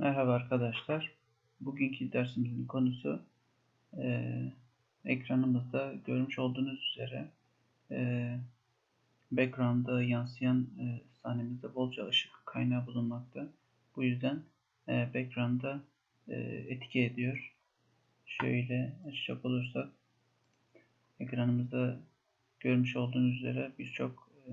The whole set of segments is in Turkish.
Merhaba arkadaşlar. Bugünkü dersimizin konusu e, ekranımızda görmüş olduğunuz üzere e, background'da yansıyan e, sahnemizde bolca ışık kaynağı bulunmakta. Bu yüzden e, background'da e, etki ediyor. Şöyle açacak olursak ekranımızda görmüş olduğunuz üzere birçok e,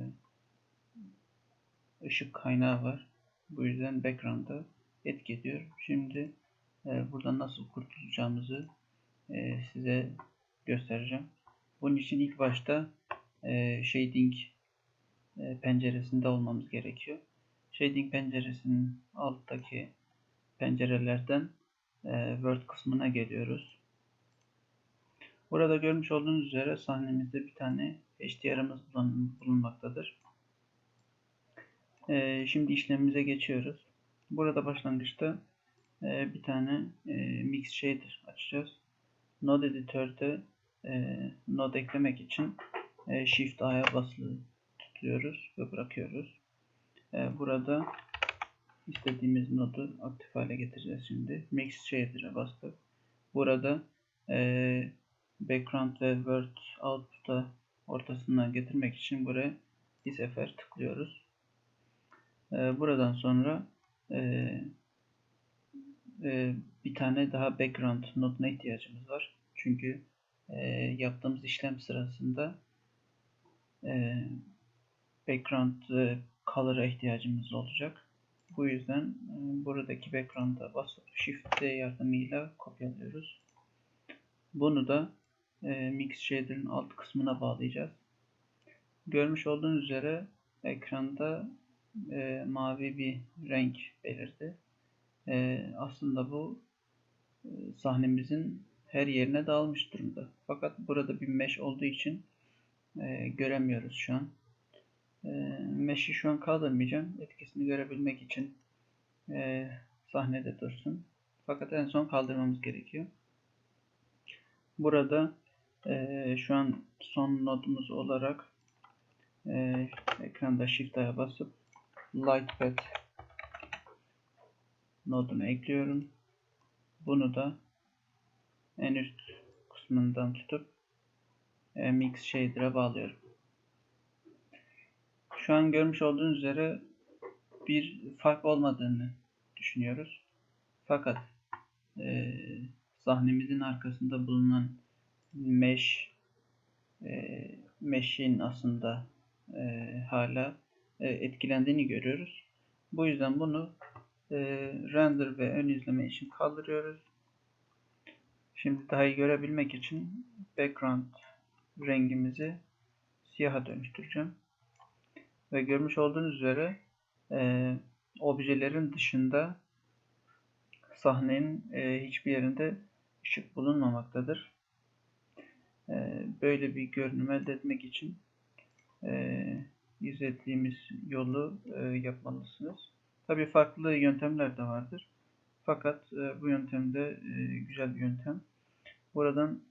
ışık kaynağı var. Bu yüzden background'da etki ediyor. Şimdi e, buradan nasıl kurtulacağımızı e, size göstereceğim. Bunun için ilk başta e, shading e, penceresinde olmamız gerekiyor. Shading penceresinin alttaki pencerelerden e, Word kısmına geliyoruz. Burada görmüş olduğunuz üzere sahnemizde bir tane HDR'ımız bulunmaktadır. E, şimdi işlemimize geçiyoruz. Burada başlangıçta e, bir tane e, mix shader açacağız. Node editörde e, node eklemek için e, Shift A'ya basılı tutuyoruz ve bırakıyoruz. E, burada istediğimiz nodu aktif hale getireceğiz şimdi. Mix shader'a bastık. Burada e, background ve word output'a ortasından getirmek için buraya bir sefer tıklıyoruz. E, buradan sonra e, bir tane daha background noduna ihtiyacımız var. Çünkü e, yaptığımız işlem sırasında e, background e, color'a ihtiyacımız olacak. Bu yüzden e, buradaki background'a basıp Shift D yardımıyla kopyalıyoruz. Bunu da e, Mix Shader'ın alt kısmına bağlayacağız. Görmüş olduğunuz üzere ekranda e, mavi bir renk belirdi. E, aslında bu e, sahnemizin her yerine dağılmış durumda. Fakat burada bir mesh olduğu için e, göremiyoruz şu an. E, mesh'i şu an kaldırmayacağım. Etkisini görebilmek için e, sahnede dursun. Fakat en son kaldırmamız gerekiyor. Burada e, şu an son nodumuz olarak e, ekranda Shift'a basıp Lightpad nodunu ekliyorum. Bunu da en üst kısmından tutup e, Mix Shader'a bağlıyorum. Şu an görmüş olduğunuz üzere bir fark olmadığını düşünüyoruz. Fakat e, sahnemizin arkasında bulunan mesh e, mesh'in aslında e, hala etkilendiğini görüyoruz. Bu yüzden bunu e, render ve ön izleme için kaldırıyoruz. Şimdi daha iyi görebilmek için background rengimizi siyaha dönüştüreceğim. Ve görmüş olduğunuz üzere e, objelerin dışında sahnenin e, hiçbir yerinde ışık bulunmamaktadır. E, böyle bir görünüm elde etmek için e, izlediğimiz yolu e, yapmalısınız. Tabii farklı yöntemler de vardır. Fakat e, bu yöntemde e, güzel bir yöntem. Buradan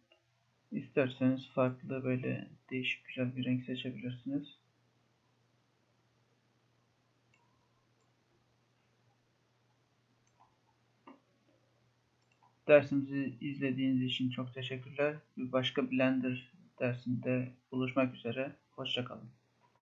isterseniz farklı böyle değişik güzel bir renk seçebilirsiniz. Dersimizi izlediğiniz için çok teşekkürler. Bir başka Blender dersinde buluşmak üzere. Hoşçakalın.